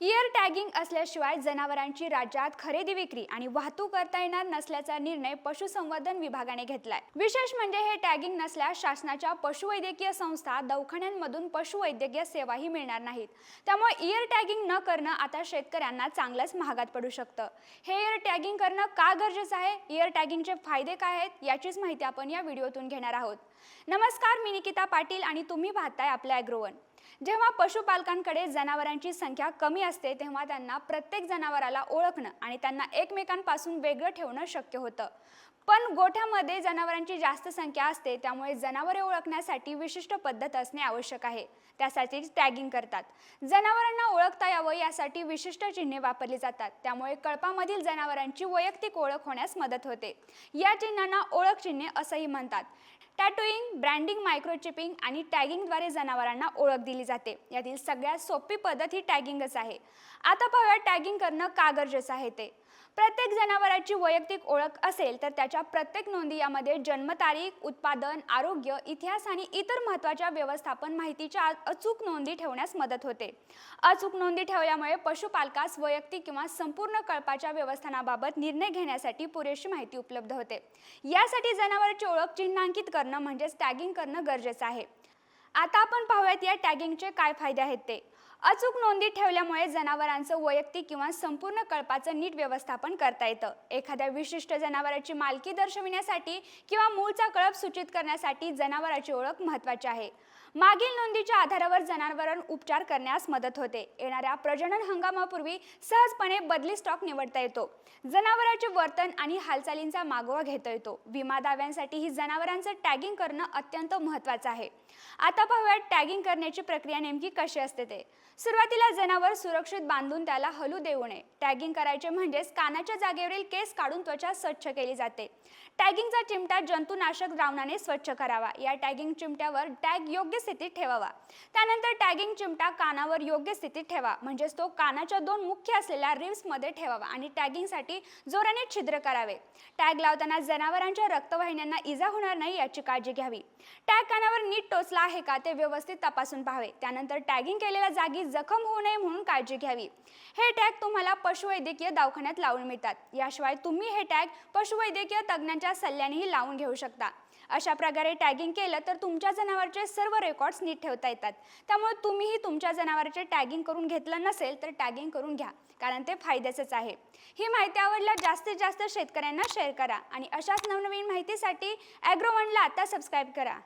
Year tagging असल्याशिवाय जनावरांची राज्यात खरेदी विक्री आणि वाहतूक करता येणार नसल्याचा निर्णय पशुसंवर्धन विभागाने घेतलाय. विशेष म्हणजे हे टॅगिंग नसल्यास शासनाच्या पशुवैद्यकीय संस्था दवाखान्यांमधून पशुवैद्यकीय सेवाही मिळणार नाहीत. त्यामुळे इयर टॅगिंग न करणं आता शेतकऱ्यांना चांगलंच महागात पडू शकतं. हे इयर टॅगिंग करणं का गरजेचं आहे? इयर टॅगिंगचे फायदे काय आहेत? याचीच माहिती आपण या व्हिडिओतून घेणार आहोत. नमस्कार मी निकिता पाटील आणि तुम्ही पाहताय आपल्या ॲग्रोवन जेव्हा पशुपालकांकडे जनावरांची संख्या कमी असते तेव्हा त्यांना प्रत्येक जनावराला ओळखणं आणि त्यांना एकमेकांपासून वेगळं ठेवणं शक्य होतं. पण गोठ्यामध्ये जनावरांची जास्त संख्या असते त्यामुळे जनावरे ओळखण्यासाठी विशिष्ट पद्धत असणे आवश्यक आहे. त्यासाठी टॅगिंग करतात. जनावरांना ओळखता यावं यासाठी विशिष्ट चिन्हे वापरली जातात. त्यामुळे कळपामधील जनावरांची वैयक्तिक ओळख होण्यास मदत होते. या चिन्हांना ओळख चिन्हे असंही म्हणतात. टॅटोईंग ब्रँडिंग मायक्रोचिपिंग आणि टॅगिंगद्वारे जनावरांना ओळख दिली जाते. यातील सगळ्यात सोपी पद्धत ही टॅगिंगच आहे. आता पाहूया टॅगिंग करणं का गरजेचं आहे ते. प्रत्येक जनावराची वैयक्तिक ओळख असेल तर त्याच्या प्रत्येक नोंदी यामध्ये जन्मतारीख उत्पादन आरोग्य इतिहास आणि इतर महत्त्वाच्या व्यवस्थापन माहितीच्या अचूक नोंदी ठेवण्यास मदत होते. अचूक नोंदी ठेवल्यामुळे पशुपालकास वैयक्तिक किंवा संपूर्ण कळपाच्या व्यवस्थानाबाबत निर्णय घेण्यासाठी पुरेशी माहिती उपलब्ध होते. यासाठी जनावरांची ओळख चिन्हांकित करणं म्हणजेच टॅगिंग करणं गरजेचं आहे. आता आपण पाहूयात या टॅगिंगचे काय फायदे आहेत ते. अचूक नोंदी ठेवल्यामुळे जनावरांचं वैयक्तिक किंवा संपूर्ण कळपाचं नीट व्यवस्थापन करता येतं. एखाद्या विशिष्ट जनावराची मालकी दर्शविण्यासाठी किंवा मूळचा कळप सूचित करण्यासाठी जनावराची ओळख महत्त्वाची आहे. मागील नोंदीच्या आधारावर जनावरांवर उपचार करण्यास मदत होते. येणाऱ्या प्रजनन हंगामापूर्वी सहजपणे बदली स्टॉक निवडता येतो. जनावरांचे वर्तन आणि हालचालींचा मागोवा घेता येतो. विमा दाव्यांसाठी ही जनावरांचं टॅगिंग करणं अत्यंत महत्त्वाचं आहे. आता पाहूयात टॅगिंग करण्याची प्रक्रिया नेमकी कशी असते ते. सुरुवातीला जनावर सुरक्षित बांधून त्याला हलू देऊ नये. टॅगिंग करायचे म्हणजेच कानाच्या जागेवरील केस काढून त्वचा स्वच्छ केली जाते. टॅगिंगचा चिमटा जंतुनाशक द्रावणाने स्वच्छ करावा. या टॅगिंग चिमट्यावर टॅग योग्य स्थितीत ठेवावा. त्यानंतर टॅगिंग चिमटा कानावर योग्य स्थितीत ठेवा. म्हणजेच तो कानाच्या दोन मुख्य असलेल्या रिव्समध्ये ठेवावा आणि टॅगिंगसाठी जोराने छिद्र करावे. टॅग लावताना जनावरांच्या रक्तवाहिन्यांना इजा होणार नाही याची काळजी घ्यावी. टॅग कानावर नीट टोचला आहे का ते व्यवस्थित तपासून पाहावे. त्यानंतर टॅगिंग केलेल्या जागी जखम होऊ नये म्हणून काळजी घ्यावी. हे टॅग तुम्हाला पशुवैद्यकीय दवाखान्यात लावून मिळतात. याशिवाय तुम्ही हे टॅग पशुवैद्यकीय तज्ज्ञांच्या सल्ल्यानेही लावून घेऊ शकता. अशा प्रकारे टॅगिंग केलं तर तुमच्या जनावरचे सर्व रेकॉर्ड्स नीट ठेवता येतात. त्यामुळे तुम्हीही तुमच्या जनावराचे टॅगिंग करून घेतलं नसेल तर टॅगिंग करून घ्या कारण ते फायद्याचंच आहे. ही माहिती आवडल्यास जास्तीत जास्त शेतकऱ्यांना शेअर करा आणि अशाच नवनवीन माहितीसाठी ॲग्रोवनला आता सबस्क्राईब करा.